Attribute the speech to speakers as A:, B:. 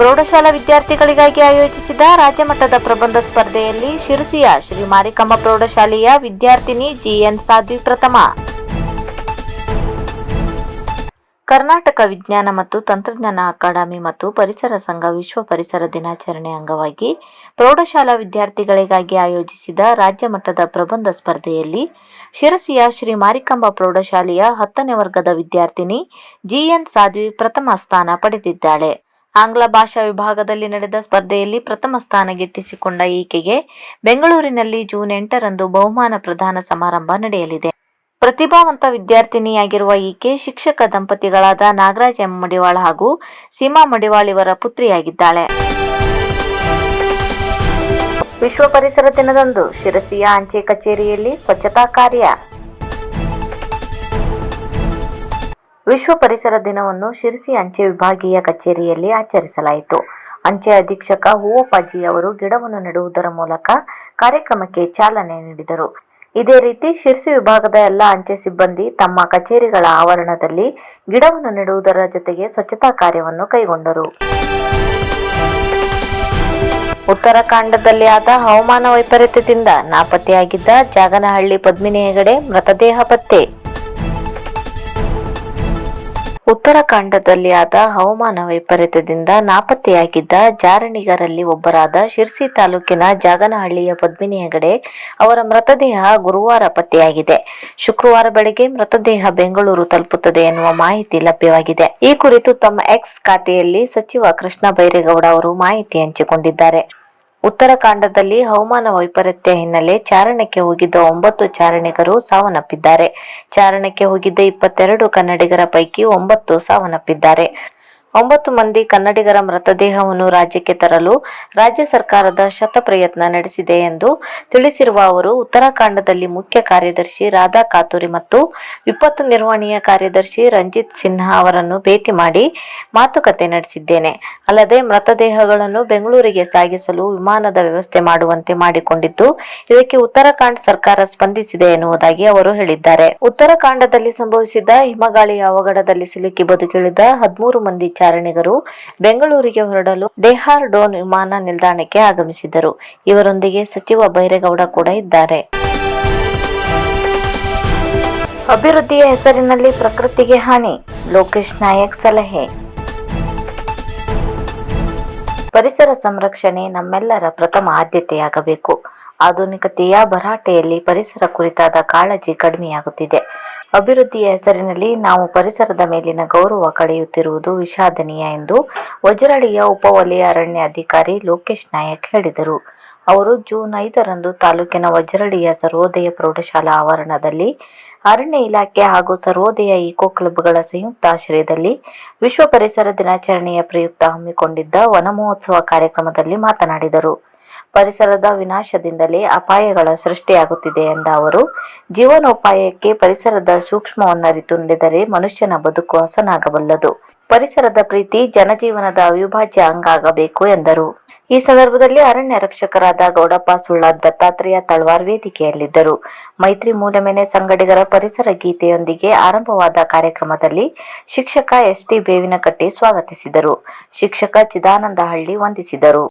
A: ಪ್ರೌಢಶಾಲಾ ವಿದ್ಯಾರ್ಥಿಗಳಿಗಾಗಿ ಆಯೋಜಿಸಿದ ರಾಜ್ಯಮಟ್ಟದ ಪ್ರಬಂಧ ಸ್ಪರ್ಧೆಯಲ್ಲಿ ಶಿರಸಿಯ ಶ್ರೀ ಮಾರಿಕಮ್ಮ ಪ್ರೌಢಶಾಲೆಯ ವಿದ್ಯಾರ್ಥಿನಿ ಜಿಎನ್ ಸಾಧ್ವಿ ಪ್ರಥಮ. ಕರ್ನಾಟಕ ವಿಜ್ಞಾನ ಮತ್ತು ತಂತ್ರಜ್ಞಾನ ಅಕಾಡೆಮಿ ಮತ್ತು ಪರಿಸರ ಸಂಘ ವಿಶ್ವ ಪರಿಸರ ದಿನಾಚರಣೆ ಅಂಗವಾಗಿ ಪ್ರೌಢಶಾಲಾ ವಿದ್ಯಾರ್ಥಿಗಳಿಗಾಗಿ ಆಯೋಜಿಸಿದ ರಾಜ್ಯ ಮಟ್ಟದ ಪ್ರಬಂಧ ಸ್ಪರ್ಧೆಯಲ್ಲಿ ಶಿರಸಿಯ ಶ್ರೀ ಮಾರಿಕಂಬ ಪ್ರೌಢಶಾಲೆಯ ಹತ್ತನೇ ವರ್ಗದ ವಿದ್ಯಾರ್ಥಿನಿ ಜಿಎನ್ ಸಾಧ್ವಿ ಪ್ರಥಮ ಸ್ಥಾನ ಪಡೆದಿದ್ದಾಳೆ. ಆಂಗ್ಲ ಭಾಷಾ ವಿಭಾಗದಲ್ಲಿ ನಡೆದ ಸ್ಪರ್ಧೆಯಲ್ಲಿ ಪ್ರಥಮ ಸ್ಥಾನ ಗಿಟ್ಟಿಸಿಕೊಂಡ ಈಕೆಗೆ ಬೆಂಗಳೂರಿನಲ್ಲಿ ಜೂನ್ ಎಂಟರಂದು ಬಹುಮಾನ ಪ್ರದಾನ ಸಮಾರಂಭ ನಡೆಯಲಿದೆ. ಪ್ರತಿಭಾವಂತ ವಿದ್ಯಾರ್ಥಿನಿಯಾಗಿರುವ ಈಕೆ ಶಿಕ್ಷಕ ದಂಪತಿಗಳಾದ ನಾಗರಾಜ್ ಎಂ. ಮಡಿವಾಳ ಹಾಗೂ ಸೀಮಾ ಮಡಿವಾಳ್ ಇವರ ಪುತ್ರಿಯಾಗಿದ್ದಾಳೆ. ವಿಶ್ವ ಪರಿಸರ ದಿನದಂದು ಶಿರಸಿಯ ಅಂಚೆ ಕಚೇರಿಯಲ್ಲಿ ಸ್ವಚ್ಛತಾ ಕಾರ್ಯ ವಿಶ್ವ ಪರಿಸರ ದಿನವನ್ನು ಶಿರಸಿ ಅಂಚೆ ವಿಭಾಗೀಯ ಕಚೇರಿಯಲ್ಲಿ ಆಚರಿಸಲಾಯಿತು. ಅಂಚೆ ಅಧೀಕ್ಷಕ ಹೂವಪ್ಪಾಜಿ ಅವರು ಗಿಡವನ್ನು ನೆಡುವುದರ ಮೂಲಕ ಕಾರ್ಯಕ್ರಮಕ್ಕೆ ಚಾಲನೆ ನೀಡಿದರು. ಇದೇ ರೀತಿ ಶಿರಸಿ ವಿಭಾಗದ ಎಲ್ಲ ಅಂಚೆ ಸಿಬ್ಬಂದಿ ತಮ್ಮ ಕಚೇರಿಗಳ ಆವರಣದಲ್ಲಿ ಗಿಡವನ್ನು ನೆಡುವುದರ ಜೊತೆಗೆ ಸ್ವಚ್ಛತಾ ಕಾರ್ಯವನ್ನು ಕೈಗೊಂಡರು. ಉತ್ತರಾಖಂಡದಲ್ಲಿ ಆದ ಹವಾಮಾನ ವೈಪರೀತ್ಯದಿಂದ ನಾಪತ್ತೆಯಾಗಿದ್ದ ಜಾಗನಹಳ್ಳಿ ಪದ್ಮಿನಿ ಹೆಗಡೆ ಮೃತದೇಹ ಪತ್ತೆ. ಉತ್ತರಾಖಂಡದಲ್ಲಿ ಆದ ಹವಾಮಾನ ವೈಪರೀತ್ಯದಿಂದ ನಾಪತ್ತೆಯಾಗಿದ್ದ ಜಾರಣಿಗರಲ್ಲಿ ಒಬ್ಬರಾದ ಶಿರ್ಸಿ ತಾಲೂಕಿನ ಜಾಗನಹಳ್ಳಿಯ ಪದ್ಮಿನಿ ಹೆಗಡೆ ಅವರ ಮೃತದೇಹ ಗುರುವಾರ ಪತ್ತೆಯಾಗಿದೆ. ಶುಕ್ರವಾರ ಬೆಳಗ್ಗೆ ಮೃತದೇಹ ಬೆಂಗಳೂರು ತಲುಪುತ್ತದೆ ಎನ್ನುವ ಮಾಹಿತಿ ಲಭ್ಯವಾಗಿದೆ. ಈ ಕುರಿತು ತಮ್ಮ ಎಕ್ಸ್ ಖಾತೆಯಲ್ಲಿ ಸಚಿವ ಕೃಷ್ಣ ಬೈರೇಗೌಡ ಅವರು ಮಾಹಿತಿ ಹಂಚಿಕೊಂಡಿದ್ದಾರೆ. ಉತ್ತರಾಖಂಡದಲ್ಲಿ ಹವಾಮಾನ ವೈಪರೀತ್ಯ ಹಿನ್ನೆಲೆ ಚಾರಣಕ್ಕೆ ಹೋಗಿದ್ದ ಒಂಬತ್ತು ಚಾರಣಿಗರು ಸಾವನ್ನಪ್ಪಿದ್ದಾರೆ. ಚಾರಣಕ್ಕೆ ಹೋಗಿದ್ದ ಇಪ್ಪತ್ತೆರಡು ಕನ್ನಡಿಗರ ಪೈಕಿ ಒಂಬತ್ತು ಸಾವನ್ನಪ್ಪಿದ್ದಾರೆ. ಒಂಬತ್ತು ಮಂದಿ ಕನ್ನಡಿಗರ ಮೃತದೇಹವನ್ನು ರಾಜ್ಯಕ್ಕೆ ತರಲು ರಾಜ್ಯ ಸರ್ಕಾರದ ಶತ ಪ್ರಯತ್ನ ನಡೆಸಿದೆ ಎಂದು ತಿಳಿಸಿರುವ ಅವರು, ಉತ್ತರಾಖಂಡದಲ್ಲಿ ಮುಖ್ಯ ಕಾರ್ಯದರ್ಶಿ ರಾಧಾ ಕಾತೂರಿ ಮತ್ತು ವಿಪತ್ತು ನಿರ್ವಹಣೆಯ ಕಾರ್ಯದರ್ಶಿ ರಂಜಿತ್ ಸಿನ್ಹಾ ಅವರನ್ನು ಭೇಟಿ ಮಾಡಿ ಮಾತುಕತೆ ನಡೆಸಿದ್ದೇನೆ. ಅಲ್ಲದೆ, ಮೃತದೇಹಗಳನ್ನು ಬೆಂಗಳೂರಿಗೆ ಸಾಗಿಸಲು ವಿಮಾನದ ವ್ಯವಸ್ಥೆ ಮಾಡುವಂತೆ ಮಾಡಿಕೊಂಡಿದ್ದು, ಇದಕ್ಕೆ ಉತ್ತರಾಖಂಡ ಸರ್ಕಾರ ಸ್ಪಂದಿಸಿದೆ ಎನ್ನುವುದಾಗಿ ಅವರು ಹೇಳಿದ್ದಾರೆ. ಉತ್ತರಾಖಂಡದಲ್ಲಿ ಸಂಭವಿಸಿದ ಹಿಮಗಾಳಿಯ ಅವಘಡದಲ್ಲಿ ಸಿಲುಕಿ ಬದುಕಿಳಿದ ಹದಿಮೂರು ಮಂದಿ ಚಾರಣಿಗರು ಬೆಂಗಳೂರಿಗೆ ಹೊರಡಲು ಡೆಹಾರ್ ಡೋನ್ ವಿಮಾನ ನಿಲ್ದಾಣಕ್ಕೆ ಆಗಮಿಸಿದರು ಇವರೊಂದಿಗೆ ಸಚಿವ ಬೈರೇಗೌಡ ಕೂಡ ಇದ್ದಾರೆ. ಅಭಿವೃದ್ಧಿಯ ಹೆಸರಿನಲ್ಲಿ ಪ್ರಕೃತಿಗೆ ಹಾನಿ. ಲೋಕೇಶ್ ನಾಯಕ್ ಸಲಹೆ. ಪರಿಸರ ಸಂರಕ್ಷಣೆ ನಮ್ಮೆಲ್ಲರ ಪ್ರಥಮ ಆದ್ಯತೆಯಾಗಬೇಕು. ಆಧುನಿಕತೆಯ ಭರಾಟೆಯಲ್ಲಿ ಪರಿಸರ ಕುರಿತಾದ ಕಾಳಜಿ ಕಡಿಮೆಯಾಗುತ್ತಿದೆ. ಅಭಿವೃದ್ಧಿಯ ಹೆಸರಿನಲ್ಲಿ ನಾವು ಪರಿಸರದ ಮೇಲಿನ ಗೌರವ ಕಳೆಯುತ್ತಿರುವುದು ವಿಷಾದನೀಯ ಎಂದು ವಜ್ರಳಿಯ ಉಪವಲಯ ಅರಣ್ಯ ಅಧಿಕಾರಿ ಲೋಕೇಶ್ ನಾಯಕ್ ಹೇಳಿದರು. ಅವರು ಜೂನ್ ಐದರಂದು ತಾಲೂಕಿನ ವಜ್ರಳಿಯ ಸರ್ವೋದಯ ಪ್ರೌಢಶಾಲಾ ಆವರಣದಲ್ಲಿ ಅರಣ್ಯ ಇಲಾಖೆ ಹಾಗೂ ಸರ್ವೋದಯ ಇಕೋ ಕ್ಲಬ್ಗಳ ಸಂಯುಕ್ತ ಆಶ್ರಯದಲ್ಲಿ ವಿಶ್ವ ಪರಿಸರ ದಿನಾಚರಣೆಯ ಪ್ರಯುಕ್ತ ಹಮ್ಮಿಕೊಂಡಿದ್ದ ವನ ಮಹೋತ್ಸವ ಕಾರ್ಯಕ್ರಮದಲ್ಲಿ ಮಾತನಾಡಿದರು. ಪರಿಸರದ ವಿನಾಶದಿಂದಲೇ ಅಪಾಯಗಳ ಸೃಷ್ಟಿಯಾಗುತ್ತಿದೆ ಎಂದ ಅವರು, ಜೀವನೋಪಾಯಕ್ಕೆ ಪರಿಸರದ ಸೂಕ್ಷ್ಮವನ್ನರಿತು ನಡೆದರೆ ಮನುಷ್ಯನ ಬದುಕು ಹಸನಾಗಬಲ್ಲದು. ಪರಿಸರದ ಪ್ರೀತಿ ಜನಜೀವನದ ಅವಿಭಾಜ್ಯ ಅಂಗ ಆಗಬೇಕು ಎಂದರು. ಈ ಸಂದರ್ಭದಲ್ಲಿ ಅರಣ್ಯ ರಕ್ಷಕರಾದ ಗೌಡಪ್ಪ ಸುಳ್ಳ, ದತ್ತಾತ್ರೇಯ ತಳ್ವಾರ್ ವೇದಿಕೆಯಲ್ಲಿದ್ದರು. ಮೈತ್ರಿ ಮೂಲಮೆನೆ ಸಂಗಡಿಗರ ಪರಿಸರ ಗೀತೆಯೊಂದಿಗೆ ಆರಂಭವಾದ ಕಾರ್ಯಕ್ರಮದಲ್ಲಿ ಶಿಕ್ಷಕ ಎಸ್ಟಿ ಬೇವಿನಕಟ್ಟಿ ಸ್ವಾಗತಿಸಿದರು. ಶಿಕ್ಷಕ ಚಿದಾನಂದಹಳ್ಳಿ ವಂದಿಸಿದರು.